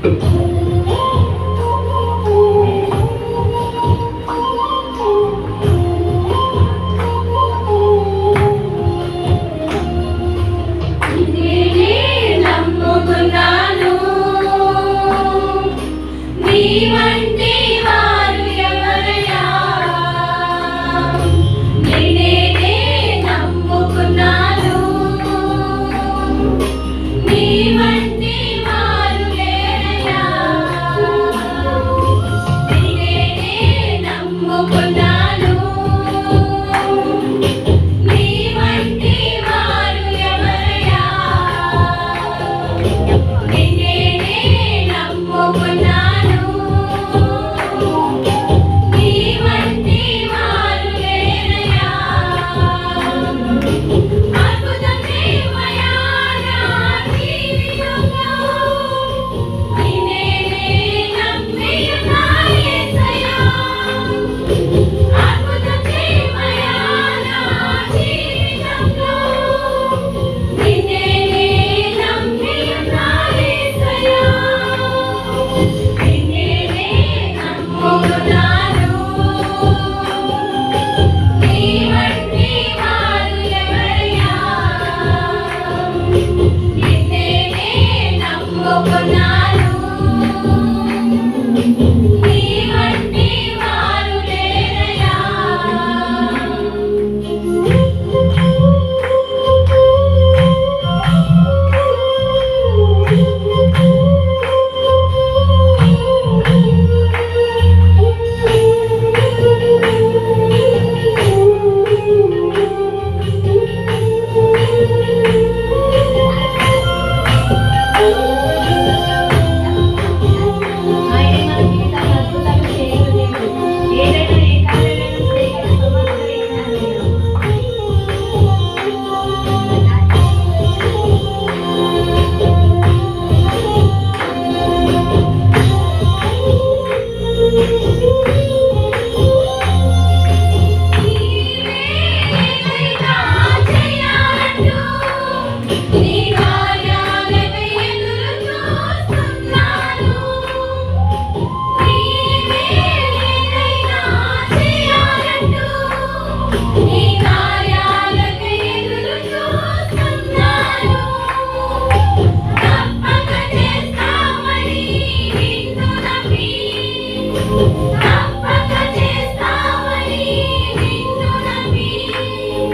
Thank He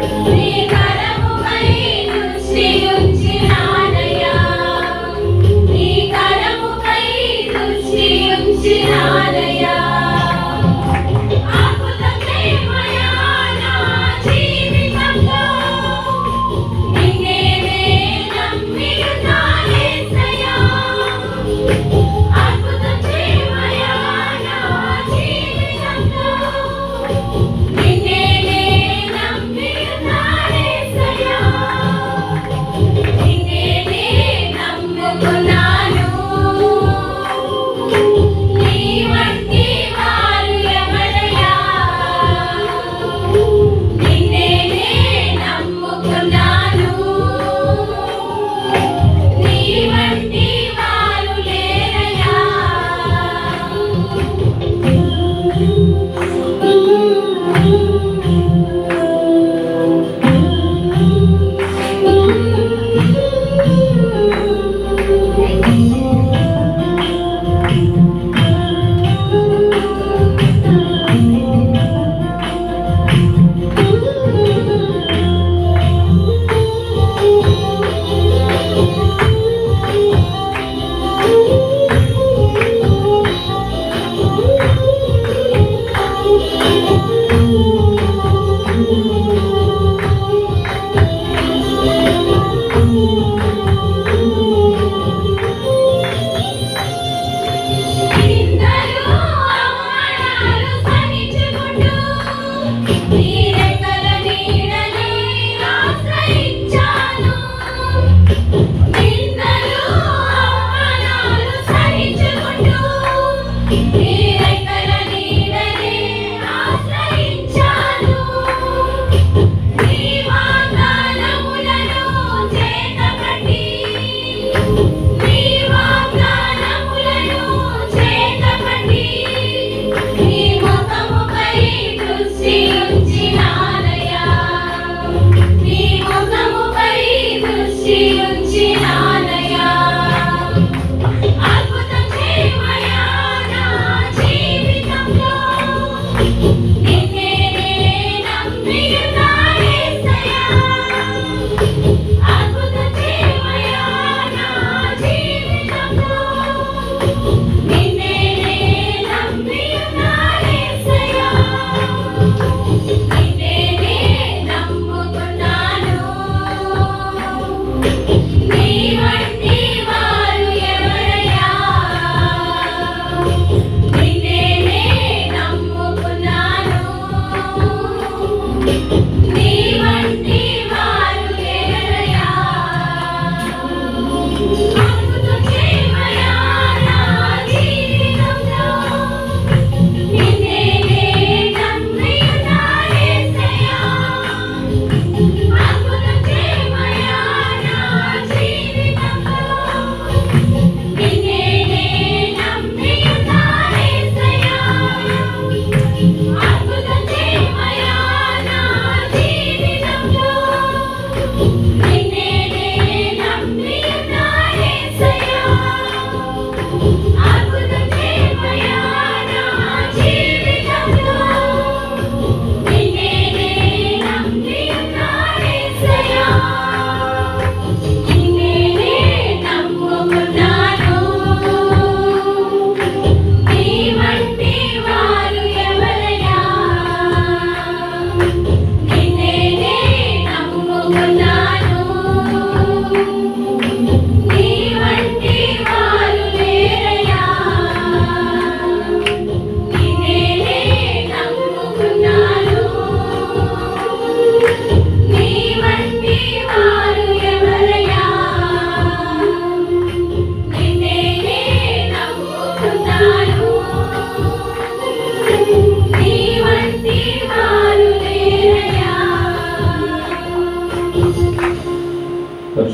Thank you.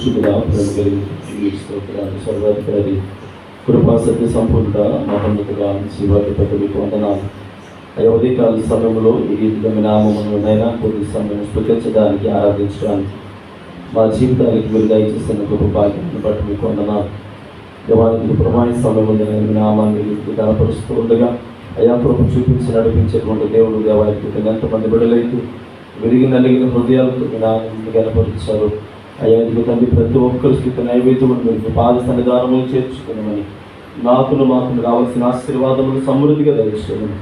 పరిశుద్ధుడా ప్రేమ స్తోత్రాలు సర్వాధికారి కృపా సత్య సంపూర్ణ మహోన్నతుగా శివాకి పెద్దలకు వందనాలు అయ్యా ఉదయకాల సమయంలో ఈ రీతిగా మీ నామమును కొద్ది సమయం స్థుతించడానికి ఆరాధించడానికి మా జీవితానికి మీరు దయచేస్తున్న గొప్ప భాగ్యాన్ని బట్టి మీకు వందనాలు. దేవానికి ప్రమాణ సమయంలో మీ నామాన్ని మీకు కనపరుస్తూ ఉండగా అయా ప్రభు చూపించి నడిపించేటువంటి దేవుడు దేవాలయకి ఎంతమంది బిడ్డలైతే విరిగి నలిగిన హృదయాలతో మీ నామాన్ని కనపరిచారు అయ్యా ఇదిగో తండ్రి ప్రతి ఒక్కరు స్థితి నైవేద్యములు మీరు పాద సన్నిధానములు చేర్చుకున్నామని నాకును మాకు రావాల్సిన ఆశీర్వాదములు సమృద్ధిగా దయచేయమని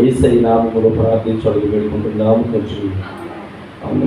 ఏసై నామములు ప్రార్థించి వేడుకుంటున్నాము పెట్టుకుంటున్నాము